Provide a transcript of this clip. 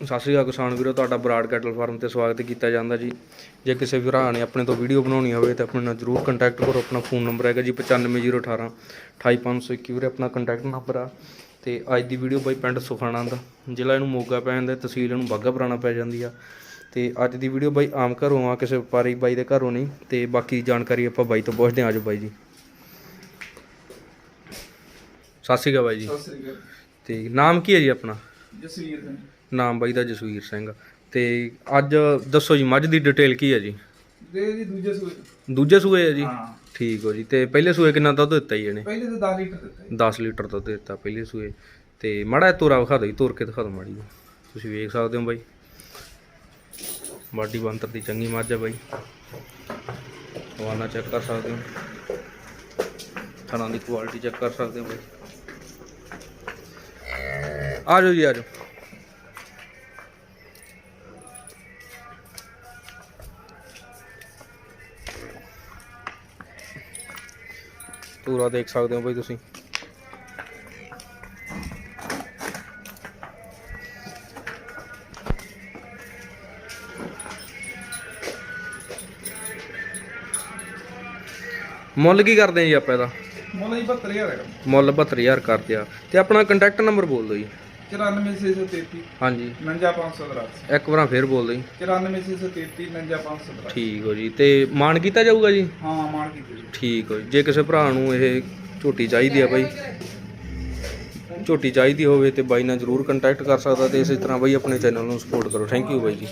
ਸਤਿ ਸ਼੍ਰੀ ਅਕਾਲ ਕਿਸਾਨ ਵੀਰੋ ਤੁਹਾਡਾ ਬਰਾੜ ਕੈਟਲ ਫਾਰਮ ਤੇ ਸਵਾਗਤ ਕੀਤਾ ਜਾਂਦਾ ਜੀ। ਜੇ ਕਿਸੇ ਭਰਾ ਨੇ ਆਪਣੇ ਤੋਂ ਵੀਡੀਓ ਬਣਾਉਣੀ ਹੋਵੇ ਤਾਂ ਆਪਣੇ ਨਾਲ ਜਰੂਰ ਕੰਟੈਕਟ ਕਰੋ ਆਪਣਾ ਫੋਨ ਨੰਬਰ ਹੈਗਾ ਜੀ 95018 28521 ਵੀਰੇ ਆਪਣਾ ਕੰਟੈਕਟ ਨੰਬਰ ਆ। ਤੇ ਅੱਜ ਦੀ ਵੀਡੀਓ ਬਾਈ ਪਿੰਡ ਸੁਖਾਣਾ ਦਾ। ਜ਼ਿਲ੍ਹਾ ਇਹਨੂੰ ਮੋਗਾ ਪੈ ਜਾਂਦਾ ਤਹਿਸੀਲ ਇਹਨੂੰ ਬਾਗਾ ਪੁਰਾਣਾ ਪੈ ਜਾਂਦੀ ਆ। ਤੇ ਅੱਜ ਦੀ ਵੀਡੀਓ ਬਾਈ ਆਮ ਘਰੋਂ ਆ ਕਿਸੇ ਵਪਾਰੀ ਬਾਈ ਦੇ ਘਰੋਂ ਨਹੀਂ। ਤੇ ਬਾਕੀ ਜਾਣਕਾਰੀ ਆਪਾਂ ਬਾਈ ਤੋਂ ਪੁੱਛਦੇ ਆਜੋ ਬਾਈ ਜੀ। ਸਤਿ ਸ਼੍ਰੀ ਅਕਾਲ ਬਾਈ ਜੀ। ਸਤਿ ਸ੍ਰੀ ਅਕਾਲ। ਤੇ ਨਾਮ ਕੀ ਹੈ ਜੀ ਆਪਣਾ? ਜਸਵੀਰ ਸਿੰਘ। ਨਾਮ ਬਾਈ ਦਾ ਜਸਵੀਰ ਸਿੰਘ। ਤੇ ਅੱਜ ਦੱਸੋ ਜੀ ਮੱਝ ਦੀ ਡਿਟੇਲ ਕੀ ਹੈ ਜੀ? ਦੇ ਜੀ ਦੂਜੇ ਸੂਏ। ਦੂਜੇ ਸੂਏ ਹੈ ਜੀ? ਹਾਂ। ਠੀਕ ਹੋ ਜੀ। ਤੇ ਪਹਿਲੇ ਸੂਏ ਕਿੰਨਾ ਦੁੱਧ ਦਿੱਤਾ ਜੀ ਇਹਨੇ? ਪਹਿਲੇ ਤਾਂ 10 ਲੀਟਰ ਦਿੱਤਾ ਜੀ। 10 ਲੀਟਰ ਦੁੱਧ ਦਿੱਤਾ ਪਹਿਲੇ ਸੂਏ। ਤੇ ਮੜਾ ਤੋਰਾ ਵਿਖਾ ਦਿਓ ਜੀ ਤੋਰ ਕੇ ਦਿਖਾ ਦਿਓ ਮਾੜੀ ਜੀ ਤੁਸੀਂ ਵੇਖ ਸਕਦੇ ਹੋ ਬਾਈ। ਬਾਡੀ ਬੰਤਰ ਦੀ ਚੰਗੀ ਮੱਝ ਹੈ ਬਾਈ। ਹਵਾਨਾ ਚੈੱਕ ਕਰ ਸਕਦੇ ਹੋ। ਥਣਾ ਦੀ ਕੁਆਲਿਟੀ ਚੈੱਕ ਕਰ ਸਕਦੇ ਹੋ ਬਾਈ। ਆ ਜਾਓ ਜੀ ਆ ਜਾਓ। ਪੂਰਾ ਦੇਖ ਸਕਦੇ ਹੋ ਬਾਈ ਤੁਸੀਂ। ਮੁੱਲ ਕੀ ਕਰਦੇ ਆ ਜੀ ਆਪਾਂ ਇਹਦਾ? ਮੁੱਲ ਜੀ 72000 ਹੈਗਾ। ਮੁੱਲ 72000 ਕਰਦੇ ਆ। ਤੇ ਆਪਣਾ ਕੰਟੈਕਟ ਨੰਬਰ ਬੋਲ ਦਿਓ ਜੀ। 94633 ਹਾਂਜੀ। 59510 ਇੱਕ ਵਾਰ ਫੇਰ ਬੋਲ ਦਿਓ ਜੀ। 94633 59510 ਠੀਕ ਹੋ ਜੀ। ਤੇ ਮਾਨ ਕੀਤਾ ਜਾਊਗਾ ਜੀ? ਹਾਂ ਮਾਰ ਕੀਤੀ ਜੀ ਠੀਕ ਹੋ ਜੀ। ਜੇ ਕਿਸੇ ਭਰਾ ਨੂੰ ਇਹ ਝੋਟੀ ਚਾਹੀਦੀ ਆ ਬਾਈ ਝੋਟੀ ਚਾਹੀਦੀ ਹੋਵੇ ਤੇ ਬਾਈ ਨਾਲ ਜਰੂਰ ਕੰਟੈਕਟ ਕਰ ਸਕਦਾ ਤੇ ਇਸੇ ਤਰ੍ਹਾਂ ਬਾਈ ਆਪਣੇ ਚੈਨਲ ਨੂੰ ਸਪੋਰਟ ਕਰੋ। ਥੈਂਕ ਯੂ ਬਾਈ ਜੀ।